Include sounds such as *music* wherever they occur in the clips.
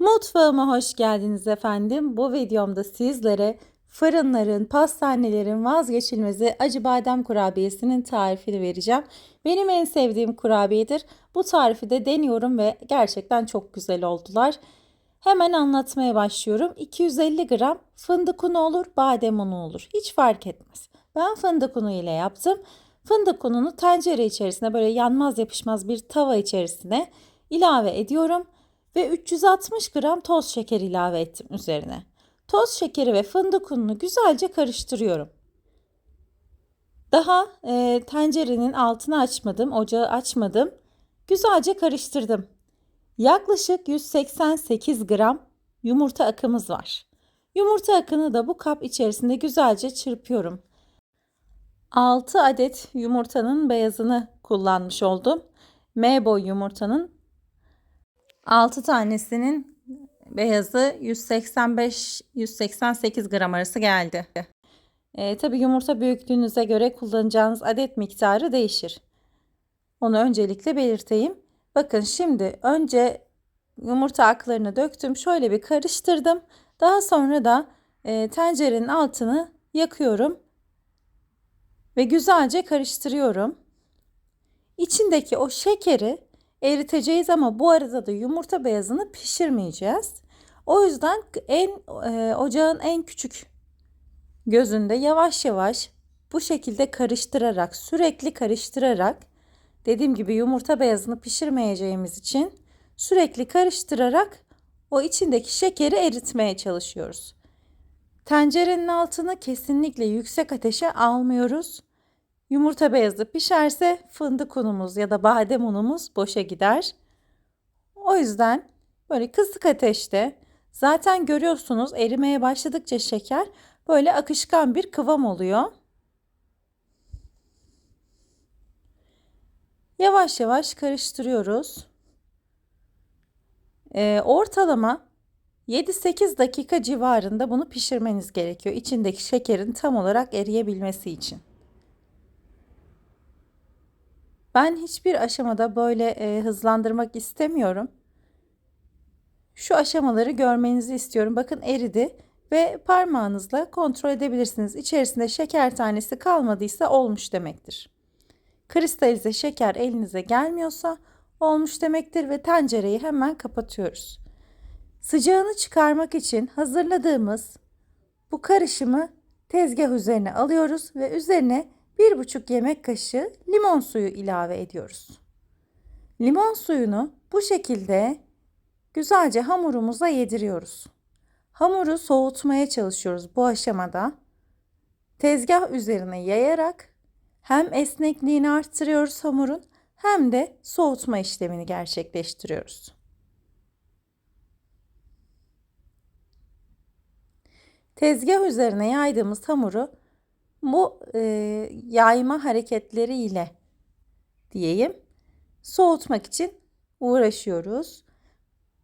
Mutfağıma hoş geldiniz efendim. Bu videomda sizlere fırınların, pastanelerin vazgeçilmezi acı badem kurabiyesinin tarifini vereceğim. Benim en sevdiğim kurabiyedir. Bu tarifi de deniyorum ve gerçekten çok güzel oldular. Hemen anlatmaya başlıyorum. 250 gram fındık unu olur, badem unu olur. Hiç fark etmez. Ben fındık unu ile yaptım. Fındık ununu tencere içerisine böyle yanmaz yapışmaz bir tava içerisine ilave ediyorum ve 360 gram toz şeker ilave ettim üzerine. Toz şekeri ve fındık ununu güzelce karıştırıyorum. Daha e, tencerenin altını açmadım, ocağı açmadım. Güzelce karıştırdım. Yaklaşık 188 gram yumurta akımız var. Yumurta akını da bu kap içerisinde güzelce çırpıyorum. 6 adet yumurtanın beyazını kullanmış oldum. M boy yumurtanın 6 tanesinin beyazı 185-188 gram arası geldi. E, Tabi yumurta büyüklüğünüze göre kullanacağınız adet miktarı değişir. Onu öncelikle belirteyim. Bakın şimdi önce yumurta aklarını döktüm. Şöyle bir karıştırdım. Daha sonra da e, tencerenin altını yakıyorum. Ve güzelce karıştırıyorum. İçindeki o şekeri eriteceğiz ama bu arada da yumurta beyazını pişirmeyeceğiz. O yüzden en e, ocağın en küçük gözünde yavaş yavaş bu şekilde karıştırarak sürekli karıştırarak dediğim gibi yumurta beyazını pişirmeyeceğimiz için sürekli karıştırarak o içindeki şekeri eritmeye çalışıyoruz. Tencerenin altını kesinlikle yüksek ateşe almıyoruz. Yumurta beyazı pişerse fındık unumuz ya da badem unumuz boşa gider. O yüzden böyle kısık ateşte zaten görüyorsunuz erimeye başladıkça şeker böyle akışkan bir kıvam oluyor. Yavaş yavaş karıştırıyoruz. Ee, ortalama 7-8 dakika civarında bunu pişirmeniz gerekiyor. İçindeki şekerin tam olarak eriyebilmesi için. Ben hiçbir aşamada böyle e, hızlandırmak istemiyorum. Şu aşamaları görmenizi istiyorum. Bakın eridi ve parmağınızla kontrol edebilirsiniz. İçerisinde şeker tanesi kalmadıysa olmuş demektir. Kristalize şeker elinize gelmiyorsa olmuş demektir ve tencereyi hemen kapatıyoruz. Sıcağını çıkarmak için hazırladığımız bu karışımı tezgah üzerine alıyoruz ve üzerine 1,5 yemek kaşığı limon suyu ilave ediyoruz. Limon suyunu bu şekilde güzelce hamurumuza yediriyoruz. Hamuru soğutmaya çalışıyoruz bu aşamada. Tezgah üzerine yayarak hem esnekliğini arttırıyoruz hamurun hem de soğutma işlemini gerçekleştiriyoruz. Tezgah üzerine yaydığımız hamuru bu e, yayma hareketleriyle diyeyim soğutmak için uğraşıyoruz.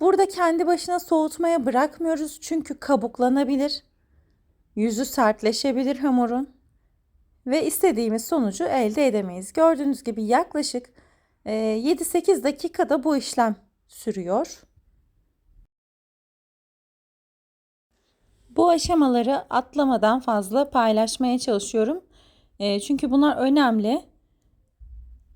Burada kendi başına soğutmaya bırakmıyoruz çünkü kabuklanabilir. Yüzü sertleşebilir hamurun ve istediğimiz sonucu elde edemeyiz. Gördüğünüz gibi yaklaşık 7-8 dakikada bu işlem sürüyor. Bu aşamaları atlamadan fazla paylaşmaya çalışıyorum. E, çünkü bunlar önemli.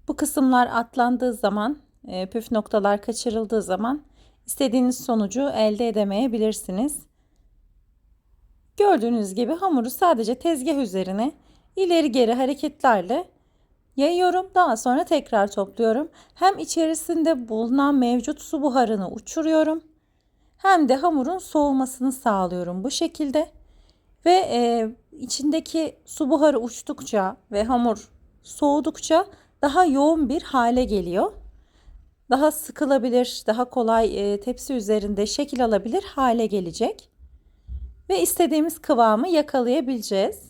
Bu kısımlar atlandığı zaman, e, püf noktalar kaçırıldığı zaman istediğiniz sonucu elde edemeyebilirsiniz. Gördüğünüz gibi hamuru sadece tezgah üzerine ileri geri hareketlerle yayıyorum. Daha sonra tekrar topluyorum. Hem içerisinde bulunan mevcut su buharını uçuruyorum hem de hamurun soğumasını sağlıyorum bu şekilde. Ve e, içindeki su buharı uçtukça ve hamur soğudukça daha yoğun bir hale geliyor. Daha sıkılabilir, daha kolay e, tepsi üzerinde şekil alabilir hale gelecek. Ve istediğimiz kıvamı yakalayabileceğiz.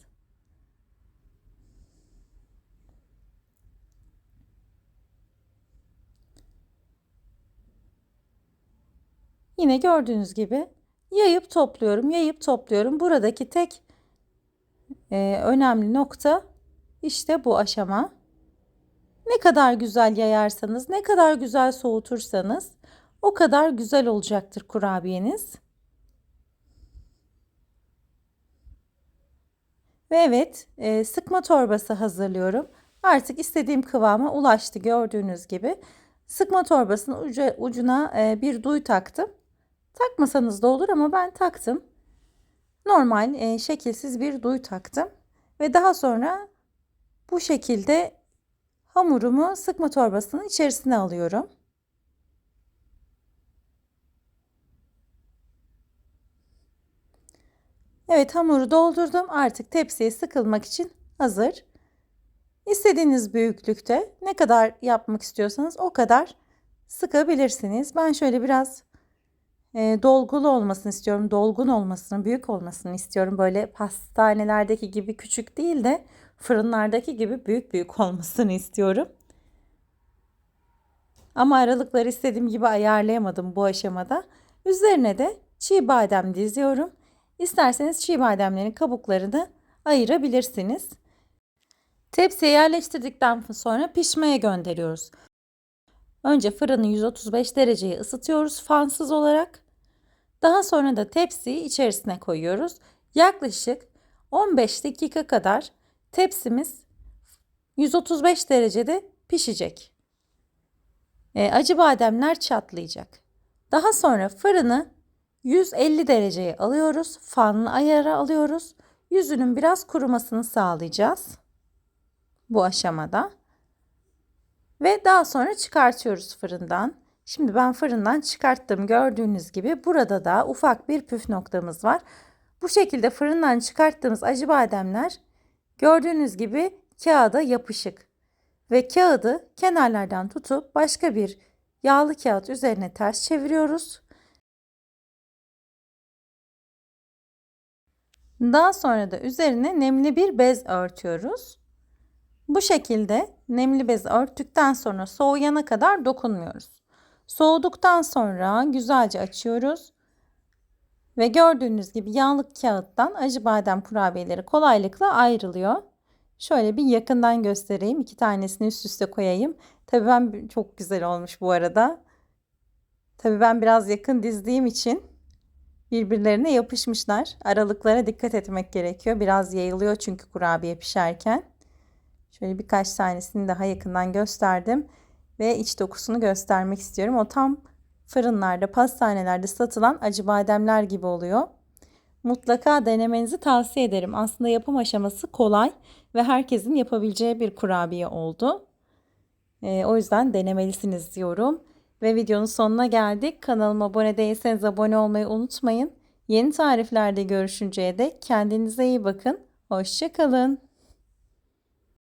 Yine gördüğünüz gibi yayıp topluyorum, yayıp topluyorum. Buradaki tek e, önemli nokta işte bu aşama. Ne kadar güzel yayarsanız, ne kadar güzel soğutursanız o kadar güzel olacaktır kurabiyeniz. Ve evet e, sıkma torbası hazırlıyorum. Artık istediğim kıvama ulaştı gördüğünüz gibi. Sıkma torbasının ucu, ucuna e, bir duy taktım. Takmasanız da olur ama ben taktım. Normal e, şekilsiz bir duy taktım. Ve daha sonra bu şekilde hamurumu sıkma torbasının içerisine alıyorum. Evet hamuru doldurdum. Artık tepsiye sıkılmak için hazır. İstediğiniz büyüklükte ne kadar yapmak istiyorsanız o kadar sıkabilirsiniz. Ben şöyle biraz e, dolgulu olmasını istiyorum. Dolgun olmasını, büyük olmasını istiyorum. Böyle pastanelerdeki gibi küçük değil de fırınlardaki gibi büyük büyük *laughs* olmasını istiyorum. Ama aralıkları istediğim gibi ayarlayamadım bu aşamada. Üzerine de çiğ badem diziyorum. İsterseniz çiğ bademlerin kabuklarını ayırabilirsiniz. Tepsiye yerleştirdikten sonra pişmeye gönderiyoruz. Önce fırını 135 dereceye ısıtıyoruz fansız olarak. Daha sonra da tepsiyi içerisine koyuyoruz. Yaklaşık 15 dakika kadar tepsimiz 135 derecede pişecek. E, acı bademler çatlayacak. Daha sonra fırını 150 dereceye alıyoruz. Fanlı ayara alıyoruz. Yüzünün biraz kurumasını sağlayacağız. Bu aşamada. Ve daha sonra çıkartıyoruz fırından. Şimdi ben fırından çıkarttım. Gördüğünüz gibi burada da ufak bir püf noktamız var. Bu şekilde fırından çıkarttığımız acı bademler gördüğünüz gibi kağıda yapışık. Ve kağıdı kenarlardan tutup başka bir yağlı kağıt üzerine ters çeviriyoruz. Daha sonra da üzerine nemli bir bez örtüyoruz. Bu şekilde nemli bez örttükten sonra soğuyana kadar dokunmuyoruz. Soğuduktan sonra güzelce açıyoruz. Ve gördüğünüz gibi yağlı kağıttan acı badem kurabiyeleri kolaylıkla ayrılıyor. Şöyle bir yakından göstereyim. İki tanesini üst üste koyayım. Tabii ben çok güzel olmuş bu arada. Tabii ben biraz yakın dizdiğim için birbirlerine yapışmışlar. Aralıklara dikkat etmek gerekiyor. Biraz yayılıyor çünkü kurabiye pişerken. Şöyle birkaç tanesini daha yakından gösterdim ve iç dokusunu göstermek istiyorum. O tam fırınlarda, pastanelerde satılan acı bademler gibi oluyor. Mutlaka denemenizi tavsiye ederim. Aslında yapım aşaması kolay ve herkesin yapabileceği bir kurabiye oldu. E, o yüzden denemelisiniz diyorum. Ve videonun sonuna geldik. Kanalıma abone değilseniz abone olmayı unutmayın. Yeni tariflerde görüşünceye dek kendinize iyi bakın. Hoşçakalın.